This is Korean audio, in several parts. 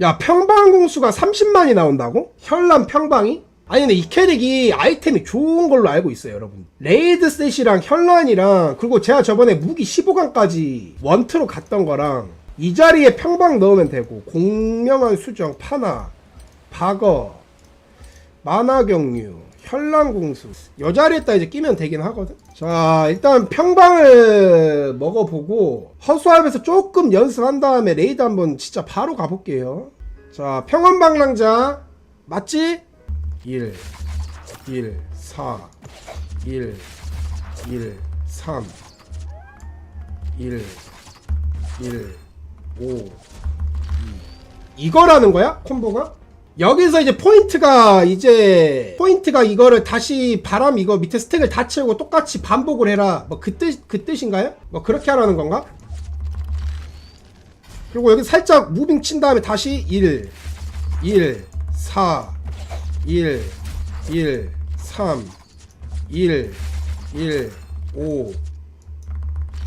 야 평방 공수가 30만이 나온다고? 현란 평방이? 아니 근데 이 캐릭이 아이템이 좋은 걸로 알고 있어요 여러분 레이드 셋이랑 현란이랑 그리고 제가 저번에 무기 15강까지 원트로 갔던 거랑 이 자리에 평방 넣으면 되고 공명한 수정 파나 박어 만화경류 현란공수 여 자리에다 이제 끼면 되긴 하거든 자 일단 평방을 먹어보고 허수아비에서 조금 연습한 다음에 레이드 한번 진짜 바로 가볼게요 자 평원방랑자 맞지? 1 1 4 1 1 3 1 1 5 2 이거라는 거야? 콤보가? 여기서 이제 포인트가 이제 포인트가 이거를 다시 바람 이거 밑에 스택을 다 채우고 똑같이 반복을 해라 뭐 그 뜻 그 뜻인가요? 뭐 그렇게 하라는 건가? 그리고 여기 살짝 무빙 친 다음에 다시 1 1 4 1 1 3 1 1 5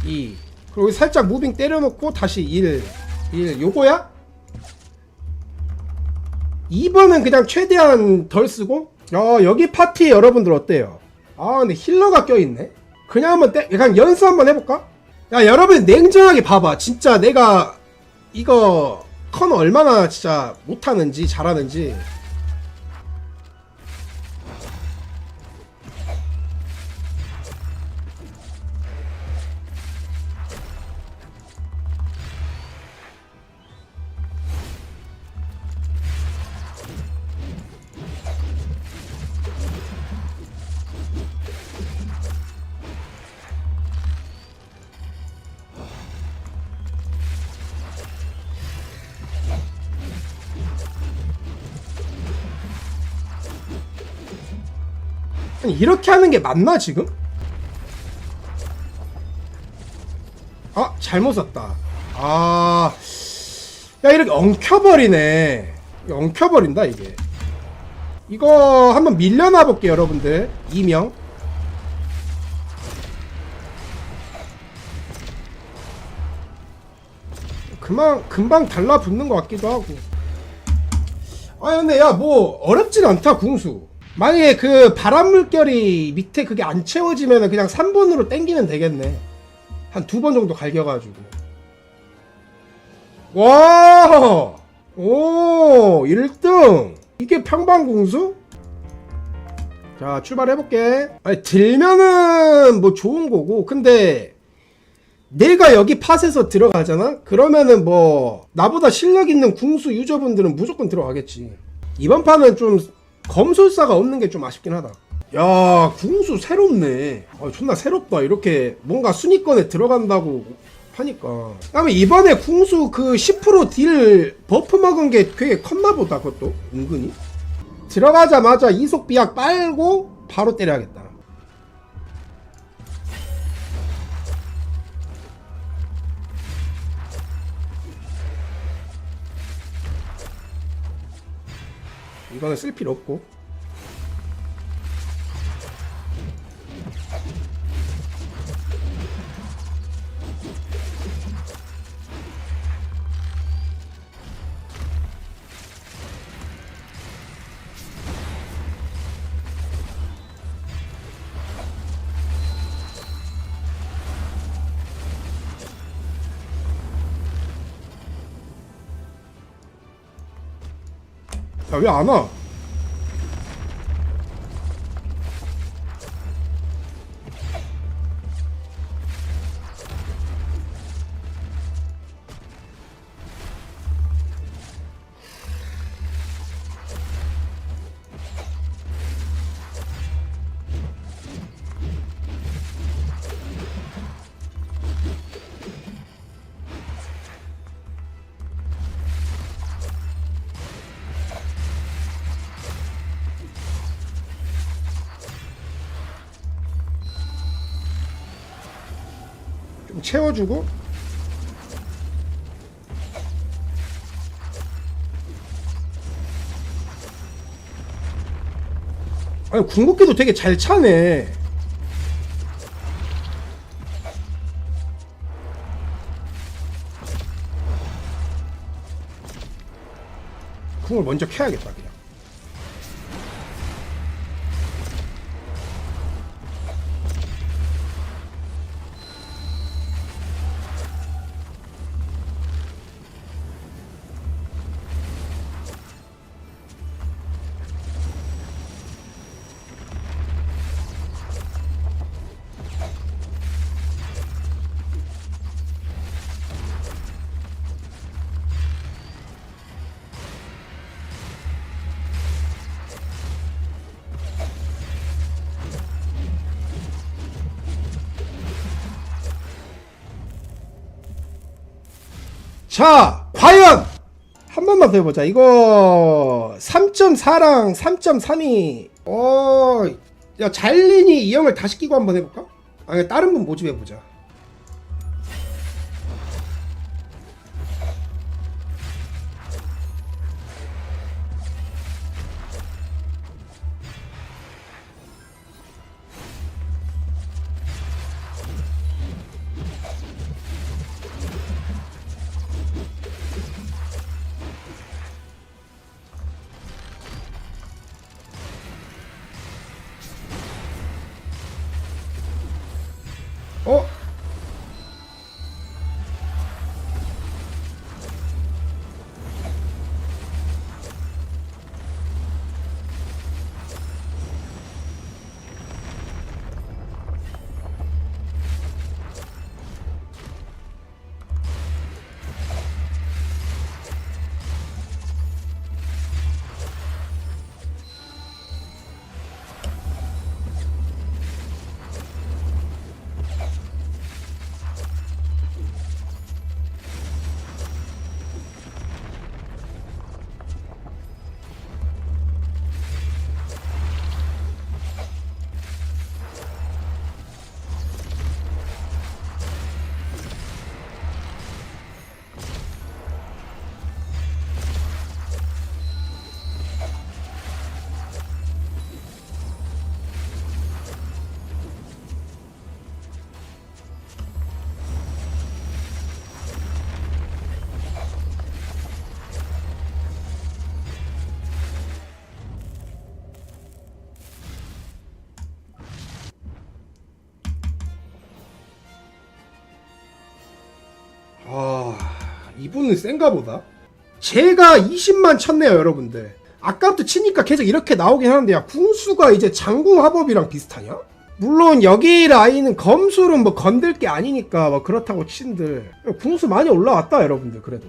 2 그리고 살짝 무빙 때려놓고 다시 1 1 요거야? 2번은 그냥 최대한 덜 쓰고 어 여기 파티 여러분들 어때요? 아 근데 힐러가 껴있네 그냥 한번 때 그냥 연습 한번 해볼까? 야 여러분 냉정하게 봐봐 진짜 내가 이거 컨 얼마나 진짜 못하는지 잘하는지 아니 이렇게 하는 게 맞나 지금? 아 잘못 썼다. 아야 이렇게 엉켜버리네. 엉켜버린다 이게. 이거 한번 밀려나 볼게요 여러분들. 이명. 그만 금방 달라붙는 것 같기도 하고. 아 근데 야 뭐 어렵진 않다 궁수 만약에 그 바람 물결이 밑에 그게 안 채워지면 그냥 3번으로 땡기면 되겠네 한 두 번 정도 갈겨가지고 와! 오 1등 이게 평방궁수? 자 출발해볼게 아니 들면은 뭐 좋은 거고 근데 내가 여기 팟에서 들어가잖아? 그러면은 뭐 나보다 실력 있는 궁수 유저분들은 무조건 들어가겠지 이번 판은 좀 검술사가 없는 게 좀 아쉽긴 하다. 야 궁수 새롭네. 아, 존나 새롭다. 이렇게 뭔가 순위권에 들어간다고 하니까. 그다음에 이번에 궁수 그 10%딜 버프 먹은 게 되게 컸나 보다 그것도. 은근히. 들어가자마자 이속 비약 빨고 바로 때려야겠다 이거는 쓸 필요 없고 야 왜 안 와? 채워주고. 아니 궁극기도 되게 잘 차네. 궁을 먼저 켜야겠다 그냥 자 과연! 한 번만 더 해보자. 이거 3.4랑 3.3이. 어 야 잘린이 이 형을 다시 끼고 한번 해볼까? 아니 다른 분 모집해보자 이분은 센가 보다. 제가 20만 쳤네요 여러분들. 아까부터 치니까 계속 이렇게 나오긴 하는데 야 궁수가 이제 장궁 화법이랑 비슷하냐? 물론 여기 라인은 검술은 뭐 건들 게 아니니까 뭐 그렇다고 친들. 궁수 많이 올라왔다 여러분들 그래도